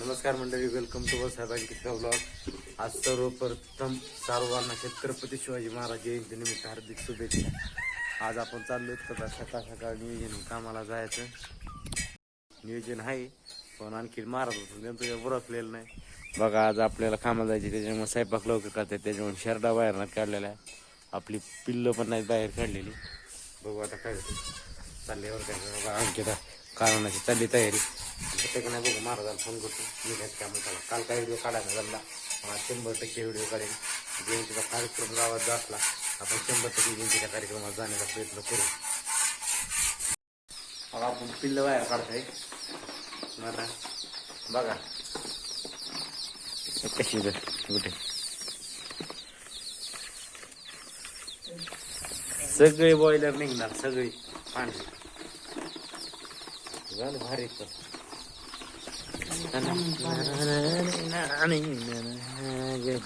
नमस्कार मंडळी welcome to साहेबांकिचा blog आज सर्वप्रथम सर्वांना छत्रपती शिवाजी महाराज जयंती निमित्त हार्दिक शुभेच्छा. आज आपण चाललो तर सकाळ सकाळ नियोजन कामाला जायचं. नियोजन आहे पण आणखी महाराज तुझ्या ओळखलेलं नाही. बघा आज आपल्याला कामाला जायचे त्याच्यामुळे स्वयंपाक लवकर करतात त्याच्यामुळे शर्टा बाहेर नाही काढलेला आहे. आपली पिल्लं पण नाही बाहेर काढलेली. बघू आता काय होतं चालल्यावर काय बघा आणखी कारणाची चालली तयारी. होते नाही बघू महाराजाला फोन करतो. मी काय काम त्याला काल काय व्हिडिओ काढायचा जमला? मला शंभर टक्के व्हिडिओ काढेन. जयंतीचा कार्यक्रम गावात जो असला आपण शंभर टक्के जयंतीच्या कार्यक्रमात जाण्याचा प्रयत्न करू. मग आपण पिल्लं बाहेर काढतोय. मग आता बघा कशी कुठे? सगळे बॉयलर निघणार सगळे. पाणी. झालं भारी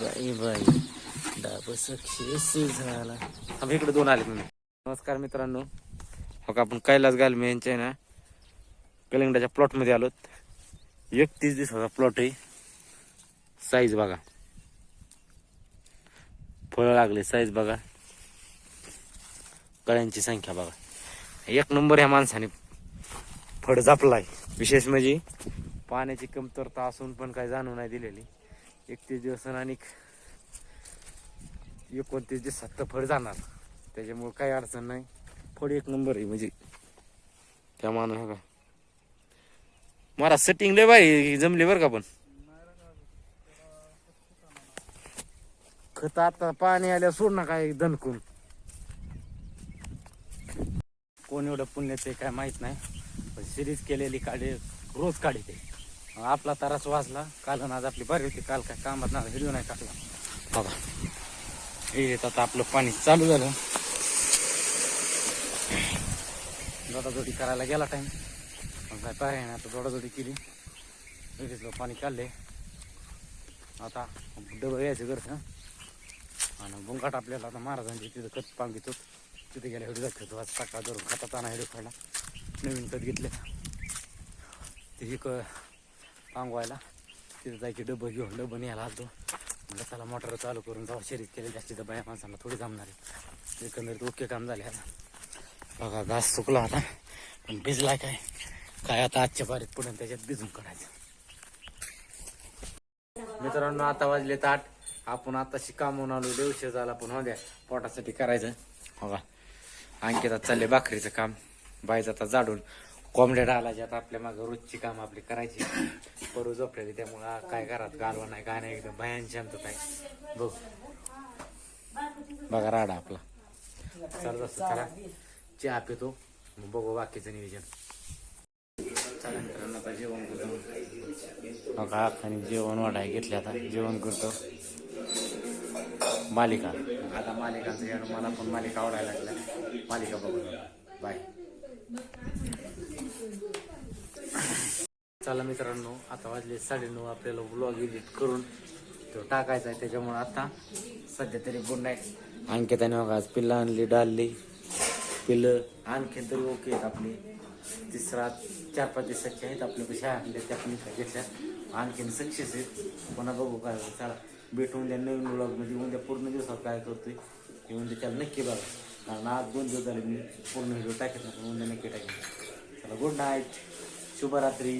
बाई बाई डाब सक्सेस झाला आम्ही इकडे दोन आले नमस्कार मित्रांनो. हो का आपण कैलास गालमे यांच्या ना कलिंगडाच्या प्लॉटमध्ये आलोत. एकतीस दिवसाचा प्लॉट आहे. साईज बघा. फळं लागले साईज बघा. कळ्यांची संख्या बघा. एक नंबर ह्या माणसाने फड जापलाय. विशेष म्हणजे पाण्याची कमतरता असून पण काही जाणू नाही दिलेली. एकतीस दिवस आणि एकोणतीस दिवसात तर फळ जाणार. त्याच्यामुळे काही अडचण नाही. फळ एक नंबर आहे म्हणजे. त्या माणूस का? मला सेटिंग लय बाई जमली बरं का पण. खत आता पाणी आल्यावर सोड ना काय दणकून. कोण एवढं पुण्याचं आहे काय माहीत नाही. सिरीज केलेली काढे रोज काढते आपला ताराच वाजला काल आणि आज आपली बरी होती काल काय कामात ना व्हिडिओ नाही काढला बघा. हे येत आता आपलं पाणी चालू झालं. जोडाजोडी करायला गेला टाइम मग काय पाय नाही आता जोडाजोडी केली. लगेच पाणी काढले. आता डबं यायचं घरचं आणि बुंगाट आपल्याला आता महाराजांची तिथं खत पांगितो तिथे गेल्या हिडू दाखवतो आज सकाळ धरून खतात आणा व्हिडिओ नवीन खत घेतले. ते एक पांगवायला. तिथे जायची डबं घेऊन डबं न्यायला आलतो. म्हणलं त्याला मोटर चालू करून जाऊ. शरीर केले जास्तीत बाया माणसांना थोडी जमणार आहे. एकंदरीत ओके काम झाले आता. बघा घास सुकला आता. पण भिजला काय? काय आता आजच्या बारीत पुढे त्याच्यात भिजून काढायचं. मित्रांनो आता वाजले ताट आपण आता कामून आलो. देवशे झाला पण हो द्या पोटासाठी करायचं. हो का आता चालले भाकरीचं काम. बायचा आता जाडून कोंबड्या डालायचे आता आपल्या मागं रोजची काम आपली करायची. परू झोपलेली त्यामुळं काय घरात गालवा नाही काय नाही एकदम भयान शांतता आहे. बघ. बघा राडा आपला. चला जसं करा चहा पितो. मग बघू बाकीचं नियोजन. चला. मित्रांनो आता जेवण करतो बघा आणि जेवण वाढाय घेतले आता. जेवण करतो. मालिका. आता मालिकांचं मला पण मालिका आवडायला लागल्या. मालिका बघू बाय चला मित्रांनो आता वाजले साडेनऊ. आपल्याला ब्लॉग एडिट करून तो टाकायचा आहे. त्याच्यामुळे आता सध्या तरी गुड नाईट अंकिताने बघा आज पिल्लं आणली डालली. पिल्लं आणखीन तरी ओके आहेत आपली. तिसरा चार पाच दिवसाचे आहेत आपल्या कशा आणल्या त्या पण त्याच्या आणखीन सक्सेस आहेत. पुन्हा बघू काय होतं. चला भेटून उद्या नवीन ब्लॉगमध्ये उद्या पूर्ण दिवसात काय करतोय हे म्हणजे त्याला नक्की बघा. कारण आज दोन दिवस झाले मी पूर्ण व्हिडिओ टाकत नाही पण नक्की टाकेन चला गुड नाईट शुभरात्री.